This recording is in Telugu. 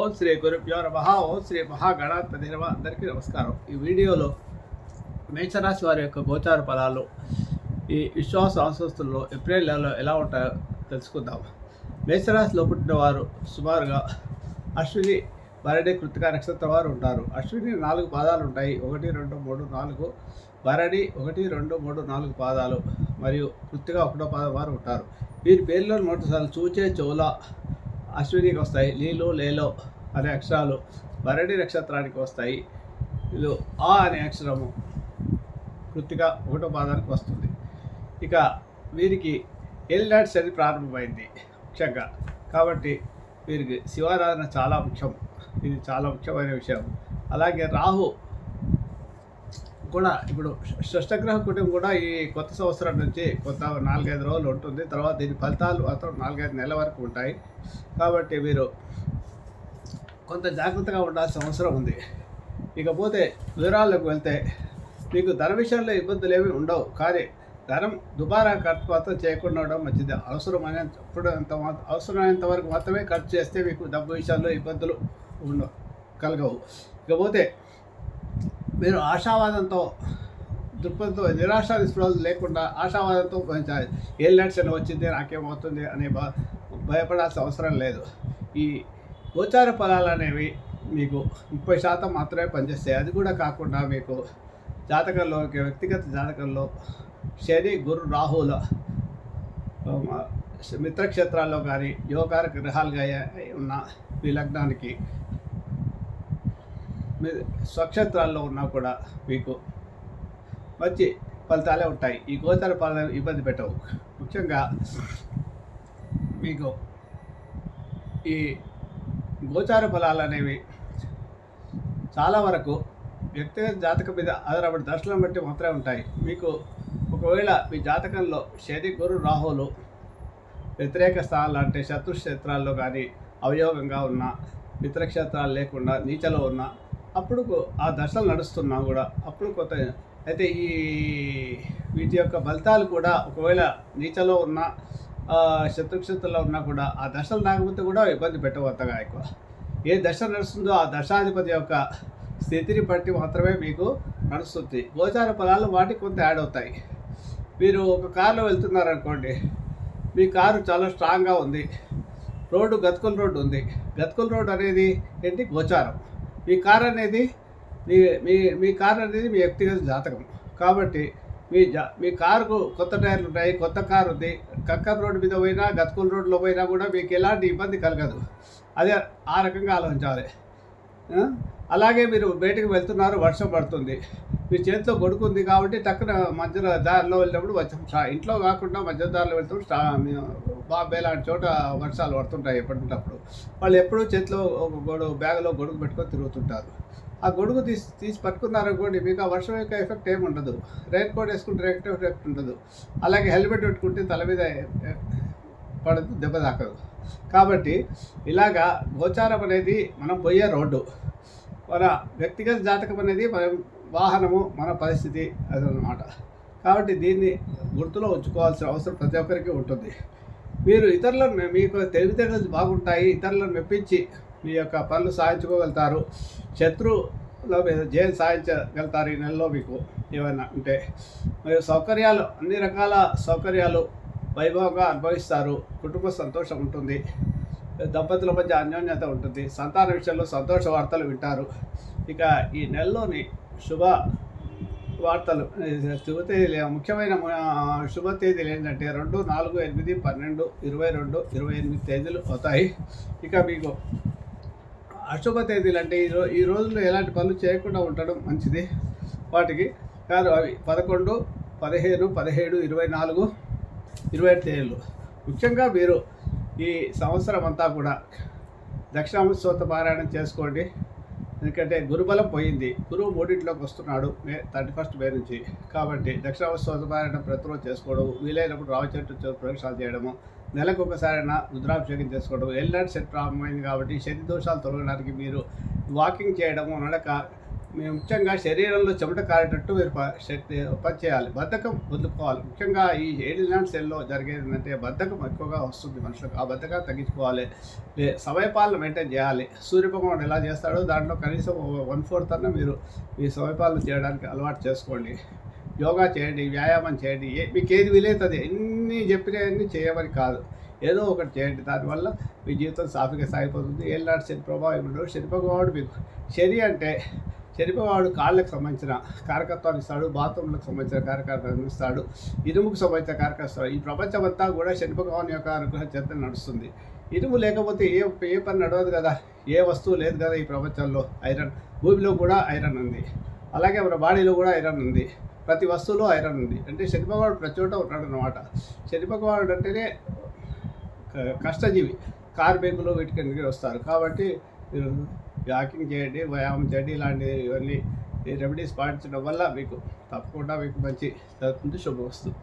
ఓం శ్రీ గురుభ్యో నమ. ఓం శ్రీ మహాగణాధిపతి నమ. అందరికీ నమస్కారం. ఈ వీడియోలో మేషరాశి వారి యొక్క గోచార ఫలాలు ఈ విశ్వాస ఆస్వస్తుల్లో ఏప్రిల్ నెలలో ఎలా ఉంటాయో తెలుసుకుందాం. మేషరాశిలో పుట్టిన వారు సుమారుగా అశ్విని భరణి కృతిక నక్షత్రం వారు ఉంటారు. అశ్విని నాలుగు పాదాలు ఉంటాయి. ఒకటి రెండు మూడు నాలుగు. భరణి ఒకటి రెండు మూడు నాలుగు పాదాలు. మరియు కృతిక ఒకటో పాదం వారు ఉంటారు. వీరి పేర్లో మొదటిసారి చూచే చోళ అశ్వినికి వస్తాయి లీలు లేలో అనే అక్షరాలు భరణి నక్షత్రానికి వస్తాయి ఇది ఆ అనే అక్షరము కృతిక ఒకటో పాదానికి వస్తుంది. ఇక వీరికి ఎల్నాట్ శని ప్రారంభమైంది ముఖ్యంగా. కాబట్టి వీరికి శివారాధన చాలా ముఖ్యం. ఇది చాలా ముఖ్యమైన విషయం. అలాగే రాహు కూడా ఇప్పుడు షష్టగ్రహ కుటుంబం కూడా ఈ కొత్త సంవత్సరం నుంచి కొత్త నాలుగైదు రోజులు ఉంటుంది. తర్వాత దీని ఫలితాలు మాత్రం నాలుగైదు నెలల వరకు ఉంటాయి. కాబట్టి మీరు కొంత జాగ్రత్తగా ఉండాల్సిన అవసరం ఉంది. ఇకపోతే వివరాల్లోకి వెళ్తే మీకు ధన విషయంలో ఇబ్బందులు ఏమీ ఉండవు. కానీ ధనం దుబారా ఖర్చు మాత్రం చేయకుండా ఉండడం మంచిది. అవసరమైన అంత అవసరమైనంత వరకు మాత్రమే ఖర్చు చేస్తే మీకు డబ్బు విషయాల్లో ఇబ్బందులు ఉండవు కలగవు. ఇకపోతే మీరు ఆశావాదంతో దృక్పథంతో నిరాశ నిస్పృహలు లేకుండా ఆశావాదంతో పెంచాలి ఏ లక్షణ వచ్చింది నాకేమవుతుంది అనే భయపడాల్సిన అవసరం లేదు. ఈ గోచార ఫలాలు అనేవి మీకు ముప్పై శాతం మాత్రమే పనిచేస్తాయి. అది కూడా కాకుండా మీకు జాతకంలో ఒక వ్యక్తిగత జాతకంలో శని గురు రాహుల మిత్రక్షేత్రాల్లో కానీ యోగకార గ్రహాలుగా ఉన్న మీ లగ్నానికి మీ స్వక్షేత్రాల్లో ఉన్నా కూడా మీకు మంచి ఫలితాలే ఉంటాయి. ఈ గోచర ఫలాలు ఇబ్బంది పెట్టవు. ముఖ్యంగా మీకు ఈ గోచార ఫలాలు అనేవి చాలా వరకు వ్యక్తిగత జాతకం మీద ఆధారపడి దర్శనం బట్టి మాత్రమే ఉంటాయి. మీకు ఒకవేళ మీ జాతకంలో శని గురు రాహులు వ్యతిరేక స్థానాలు అంటే శత్రు క్షేత్రాల్లో కానీ అవయోగంగా ఉన్న మిత్రక్షేత్రాలు లేకుండా నీచలో ఉన్న అప్పుడు ఆ దశలు నడుస్తున్నా కూడా అప్పుడు కొత్త అయితే ఈ వీటి యొక్క ఫలితాలు కూడా ఒకవేళ నీచలో ఉన్న ఆ, ఉన్నా కూడా ఆ దశలు రాకపోతే కూడా ఇబ్బంది పెట్టవద్దగా ఎక్కువ. ఏ దశ నడుస్తుందో ఆ దశాధిపతి యొక్క స్థితిని బట్టి మాత్రమే మీకు నడుస్తుంది. గోచార ఫలాలు వాటికి కొంత యాడ్ అవుతాయి. మీరు ఒక కారులో వెళ్తున్నారనుకోండి మీ కారు చాలా స్ట్రాంగ్గా ఉంది. రోడ్డు గతుకుల రోడ్డు ఉంది. గతుకుల రోడ్డు అనేది ఏంటి? గోచారం. మీ కార్ అనేది మీ మీ మీ కార్ అనేది మీ వ్యక్తిగత జాతకం. కాబట్టి మీ జా మీ కారుకు కొత్త టైర్లు ఉన్నాయి కొత్త కారు ఉంది. కక్కర్ రోడ్డు మీద పోయినా గతుకుల రోడ్లో పోయినా కూడా మీకు ఎలాంటి ఇబ్బంది కలగదు. అదే ఆ రకంగా ఆలోచించాలి. అలాగే మీరు బయటకు వెళ్తున్నారు వర్షం పడుతుంది. మీ చేతిలో గొడుగు ఉంది కాబట్టి టక్కున మధ్యలో దారిలో వెళ్ళినప్పుడు వచ్చాం. స్టా- ఇంట్లో కాకుండా మధ్య దారిలో వెళ్తాం స్టా బాబే లాంటి చోట వర్షాలు పడుతుంటాయి ఎప్పటికప్పుడు వాళ్ళు ఎప్పుడూ చేతిలో ఒక గొడుగు బ్యాగ్లో గొడుగు పెట్టుకొని తిరుగుతుంటారు. ఆ గొడుగు తీసి తీసి పట్టుకున్నారనుకోండి మీకు ఆ వర్షం యొక్క ఎఫెక్ట్ ఏమి ఉండదు. రెయిన్ కోట్ వేసుకుంటే రెయిన్ ఎఫెక్ట్ ఉండదు. అలాగే హెల్మెట్ పెట్టుకుంటే తల మీద పడదు దెబ్బ తాకదు. కాబట్టి ఇలాగా గోచారం అనేది మనం పోయే రోడ్డు. మన వ్యక్తిగత జాతకం అనేది మన వాహనము మన పరిస్థితి అదనమాట కాబట్టి దీన్ని గుర్తులో ఉంచుకోవాల్సిన అవసరం ప్రతి ఒక్కరికి ఉంటుంది. మీరు ఇతరులను మీకు తెలివితేటలు బాగుంటాయి ఇతరులను మెప్పించి మీ యొక్క పనులు సాధించుకోగలుగుతారు. శత్రువుల మీద జయం సాధించగలుగుతారు ఈ నెలలో మీకు ఏమైనా ఉంటే. మరియు సౌకర్యాలు అన్ని రకాల సౌకర్యాలు వైభవంగా అనుభవిస్తారు. కుటుంబ సంతోషం ఉంటుంది. దంపతుల మధ్య అన్యోన్యత ఉంటుంది. సంతాన విషయంలో సంతోష వార్తలు వింటారు. ఇక ఈ నెలలోని శుభ వార్తలు శుభ తేదీలు ముఖ్యమైన శుభ తేదీలు ఏంటంటే రెండు నాలుగు ఎనిమిది పన్నెండు ఇరవై రెండు ఇరవై ఎనిమిది తేదీలు అవుతాయి. ఇక మీకు అశుభ తేదీలు అంటే ఈ రో ఈ రోజుల్లో ఎలాంటి పనులు చేయకుండా ఉండడం మంచిది. వాటికి కాదు అవి పదకొండు పదిహేను పదిహేడు ఇరవై నాలుగు ఇరవై ఐదు తేదీలు. ముఖ్యంగా మీరు ఈ సంవత్సరం అంతా కూడా దక్షిణామూర్తి స్తోత్ర పారాయణం చేసుకోండి. ఎందుకంటే గురుబలం పోయింది. గురువు మూడింట్లోకి వస్తున్నాడు. మే థర్టీ ఫస్ట్ మే నుంచి. కాబట్టి దక్షిణామూర్తి స్తోత్ర పారాయణం ప్రతిరోజు చేసుకోవడం వీలైనప్పుడు రావి చెట్టు ప్రవేశాలు చేయడము నెలకు ఒకసారైనా రుద్రాభిషేకం చేసుకోవడం ఎల్లాంటి సెట్ ప్రారంభమైంది కాబట్టి శని దోషాలు తొలగడానికి మీరు వాకింగ్ చేయడము నడక మేము ముఖ్యంగా శరీరంలో చెమట కారేటట్టు మీరు శక్తి పని చేయాలి బద్ధకం వదులుకోవాలి. ముఖ్యంగా ఈ ఎయిటీ నైన్ సెల్లో జరిగేది ఏంటంటే బద్ధకం ఎక్కువగా వస్తుంది మనుషులకు. ఆ బద్ధకాన్ని తగ్గించుకోవాలి. సమయపాలన మెయింటైన్ చేయాలి. సూర్యభగవానుడు ఎలా చేస్తాడో దాంట్లో కనీసం వన్ ఫోర్త్ అన్న మీరు మీ సమయపాలన చేయడానికి అలవాటు చేసుకోండి. యోగా చేయండి వ్యాయామం చేయండి. ఏ మీకు ఏది వీలైతుంది ఎన్ని చెప్పినవన్నీ చేయమని కాదు. ఏదో ఒకటి చేయండి. దానివల్ల మీ జీవితం సాఫీగా సాగిపోతుంది. ఏళ్ళనాటి శని ప్రభావం ఉండదు శని భగవానుడు మీకు. శని అంటే శని కాళ్ళకు సంబంధించిన కారకత్వాన్ని ఇస్తాడు బాత్రూంలకు సంబంధించిన కారకత్వాన్ని ఇస్తాడు ఇనుముకు సంబంధించిన కారకత్వం ఇస్తాడు. ఈ ప్రపంచం అంతా కూడా శని యొక్క అనుగ్రహం చేత నడుస్తుంది. ఇనుము లేకపోతే ఏ ఏ పని నడవదు కదా. ఏ వస్తువు లేదు కదా ఈ ప్రపంచంలో. ఐరన్. భూమిలో కూడా ఐరన్ ఉంది. అలాగే మన బాడీలో కూడా ఐరన్ ఉంది. ప్రతి వస్తువులో ఐరన్ ఉంది. అంటే శని ప్రతి చోట ఉన్నాడు అనమాట శని అంటేనే క- కష్టజీవి. కార్మికులు వీటికి వస్తారు? కాబట్టి వాకింగ్ చేయండి వ్యాయామం చేయండి ఇలాంటి ఇవన్నీ రెమెడీస్ పాటించడం వల్ల మీకు తప్పకుండా మీకు మంచి జరుగుతుంది. శుభం వస్తుంది